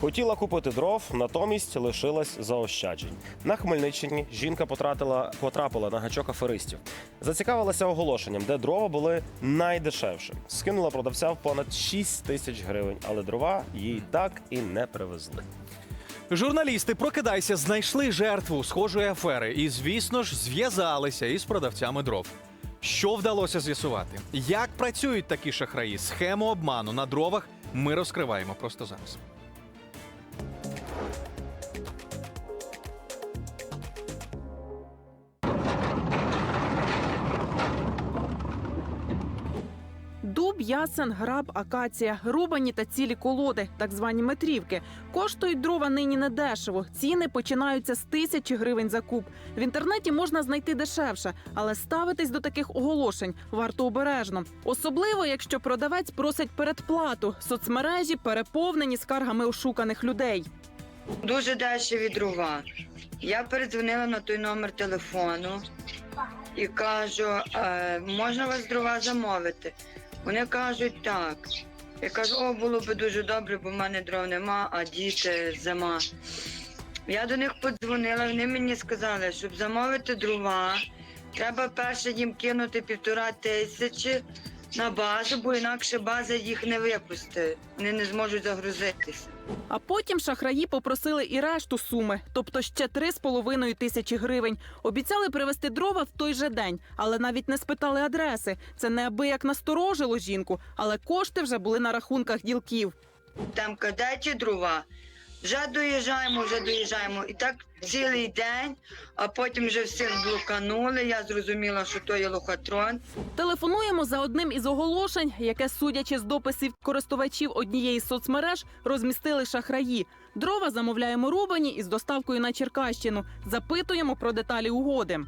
Хотіла купити дров, натомість лишилась заощаджень. На Хмельниччині жінка потратила, потрапила на гачок аферистів. Зацікавилася оголошенням, де дрова були найдешевші. Скинула продавця в понад 6 тисяч гривень, але дрова їй так і не привезли. Журналісти, прокидайся, знайшли жертву схожої афери і, звісно ж, зв'язалися із продавцями дров. Що вдалося з'ясувати? Як працюють такі шахраї? Схему обману на дровах ми розкриваємо просто зараз. Дуб, ясен, граб, акація, рубані та цілі колоди, так звані метрівки. Коштують дрова нині недешево. Ціни починаються з тисячі гривень за куб. В інтернеті можна знайти дешевше, але ставитись до таких оголошень варто обережно. Особливо, якщо продавець просить передплату. Соцмережі переповнені скаргами ошуканих людей. Дуже дешеві дрова. Я передзвонила на той номер телефону і кажу, е, можна вас дрова замовити? Вони кажуть так. Я кажу, о, було б дуже добре, бо в мене дров нема, а діти зима. Я до них подзвонила, вони мені сказали, щоб замовити дрова, треба перше їм кинути півтора тисячі на базу, бо інакше база їх не випустить. Вони не зможуть загрузитися. А потім шахраї попросили і решту суми, тобто ще 3,5 тисячі гривень. Обіцяли привезти дрова в той же день, але навіть не спитали адреси. Це неабияк насторожило жінку, але кошти вже були на рахунках ділків. там кадачі дрова. Вже доїжджаємо, вже доїжджаємо. І так цілий день, а потім вже всіх блуканули. Я зрозуміла, що то є лохотрон. Телефонуємо за одним із оголошень, яке, судячи з дописів користувачів однієї з соцмереж, розмістили шахраї. Дрова замовляємо рубані із доставкою на Черкащину. Запитуємо про деталі угоди.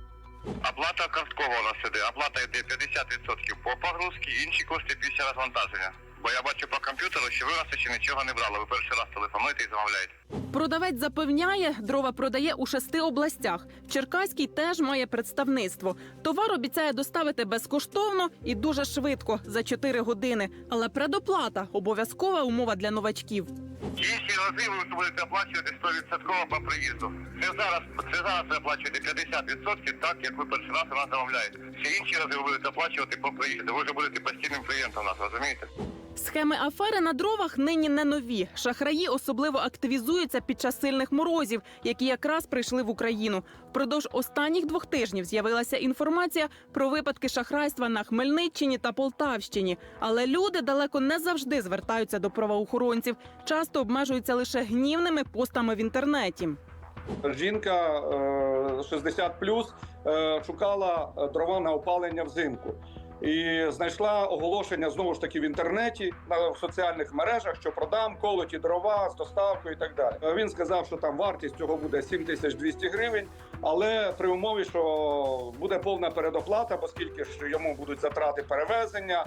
Оплата карткова у нас іде. Оплата йде 50% по погрузці, інші кошти після розвантаження. Бо я бачу по комп'ютеру, що ви нас ще нічого не брали. Ви перший раз телефонуєте і замовляєте. Продавець запевняє, дрова продає у шести областях. В Черкаській теж має представництво. Товар обіцяє доставити безкоштовно і дуже швидко за 4 години. Але предоплата обов'язкова умова для новачків. Інші рази ви будете оплачувати 100% по приїзду. Це зараз, це зараз ви оплачуєте 50%, так як ви перший раз у нас замовляєте. Всі інші рази ви будете оплачувати по приїзду. Ви вже будете постійним клієнтом у нас, розумієте? Схеми афери на дровах нині не нові. Шахраї особливо активізуються під час сильних морозів, які якраз прийшли в Україну. Впродовж останніх двох тижнів з'явилася інформація про випадки шахрайства на Хмельниччині та Полтавщині. Але люди далеко не завжди звертаються до правоохоронців, часто обмежуються лише гнівними постами в інтернеті. Жінка е, 60 е, шукала е, дрова на опалення взимку. І знайшла оголошення знову ж таки в інтернеті на в соціальних мережах, що продам колоті дрова з доставкою і так далі. Е, Він сказав, що там вартість цього буде 7200 гривень, але при умові, що буде повна передоплата, оскільки ж йому будуть затрати перевезення,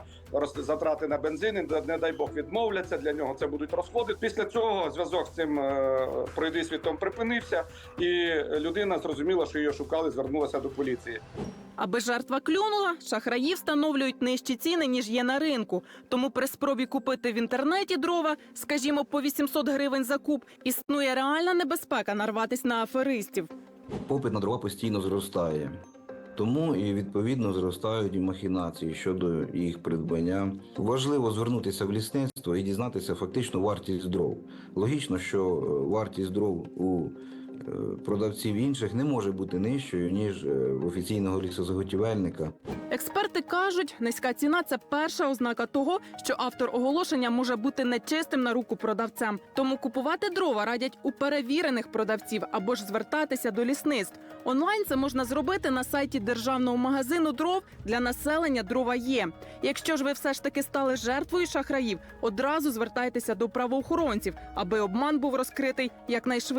затрати на бензин, не дай Бог відмовляться. Для нього це будуть розходи. Після цього зв'язок з цим е, пройди світом припинився, і людина зрозуміла, що її шукали, звернулася до поліції. Аби жертва клюнула, шахраї встановлюють нижчі ціни, ніж є на ринку. Тому при спробі купити в інтернеті дрова, скажімо, по 800 гривень за куб, існує реальна небезпека нарватись на аферистів. попит на дрова постійно зростає. Тому і відповідно зростають і махінації щодо їх придбання. Важливо звернутися в лісництво і дізнатися фактичну вартість дров. Логічно, що е, вартість дров у продавців інших не може бути нижчою ніж е, офіційного лісозаготівельника. Експерти кажуть, низька ціна це перша ознака того, що автор оголошення може бути нечистим на руку продавцям. Тому купувати дрова радять у перевірених продавців або ж звертатися до лісництв. Онлайн це можна зробити на сайті державного магазину дров для населення дрова є. Якщо ж ви все ж таки стали жертвою шахраїв, одразу звертайтеся до правоохоронців, аби обман був розкритий якнайшвидше.